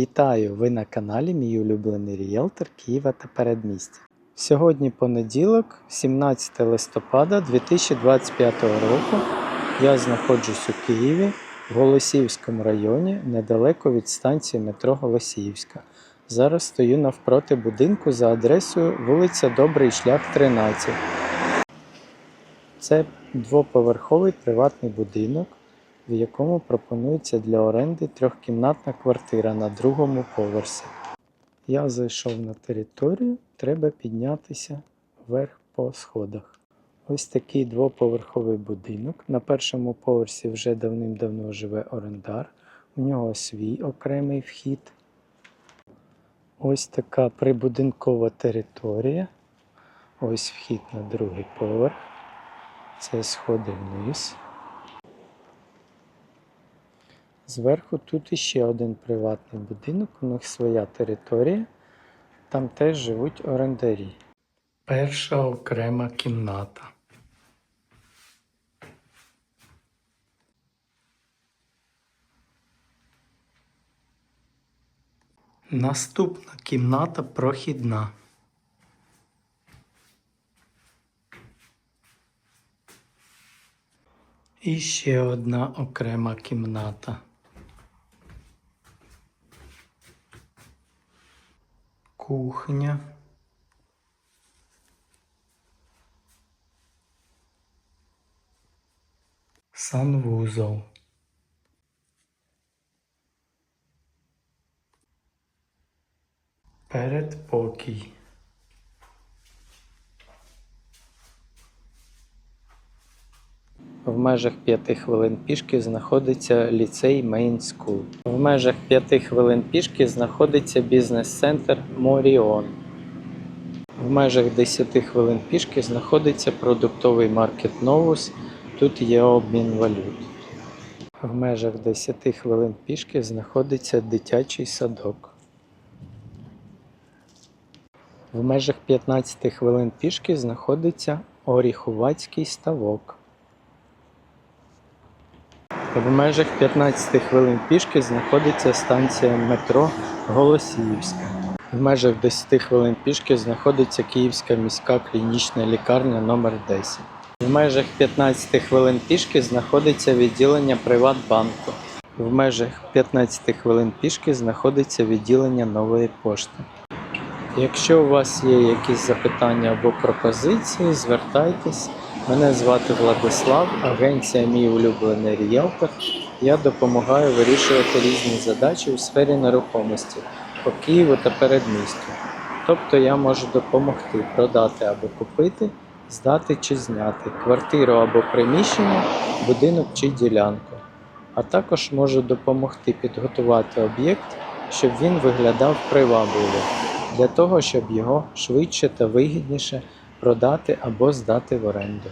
Вітаю! Ви на каналі Мій улюблений ріелтор Києва та передмістя. Сьогодні понеділок, 17 листопада 2025 року. Я знаходжусь у Києві в Голосіївському районі, недалеко від станції метро Голосіївська. Зараз стою навпроти будинку за адресою вулиця Добрий шлях 13. Це двоповерховий приватний будинок, в якому пропонується для оренди трьохкімнатна квартира на другому поверсі. Я зайшов на територію, треба піднятися вверх по сходах. Ось такий двоповерховий будинок. На першому поверсі вже давним-давно живе орендар. У нього свій окремий вхід. Ось така прибудинкова територія. Ось вхід на другий поверх. Це сходи вниз. Зверху тут іще один приватний будинок, у них своя територія. Там теж живуть орендарі. Перша окрема кімната. Наступна кімната прохідна. І ще одна окрема кімната. Кухня. Санвузол. Передпокій. В межах 5 хвилин пішки знаходиться ліцей Main School. В межах 5 хвилин пішки знаходиться бізнес-центр Моріон. В межах 10 хвилин пішки знаходиться продуктовий маркет Новус. Тут є обмін валют. В межах 10 хвилин пішки знаходиться дитячий садок. В межах 15 хвилин пішки знаходиться Оріхувацький ставок. В межах 15 хвилин пішки знаходиться станція метро Голосіївська. В межах 10 хвилин пішки знаходиться Київська міська клінічна лікарня номер 10 В межах 15 хвилин пішки знаходиться відділення Приватбанку. В межах 15 хвилин пішки знаходиться відділення нової пошти. Якщо у вас є якісь запитання або пропозиції, звертайтесь. Мене звати Владислав, агенція Мій улюблений ріелтор. Я допомагаю вирішувати різні задачі у сфері нерухомості по Києву та передмістю. Тобто я можу допомогти продати або купити, здати чи зняти квартиру або приміщення, будинок чи ділянку. А також можу допомогти підготувати об'єкт, щоб він виглядав привабливо, для того, щоб його швидше та вигідніше продати або здати в оренду.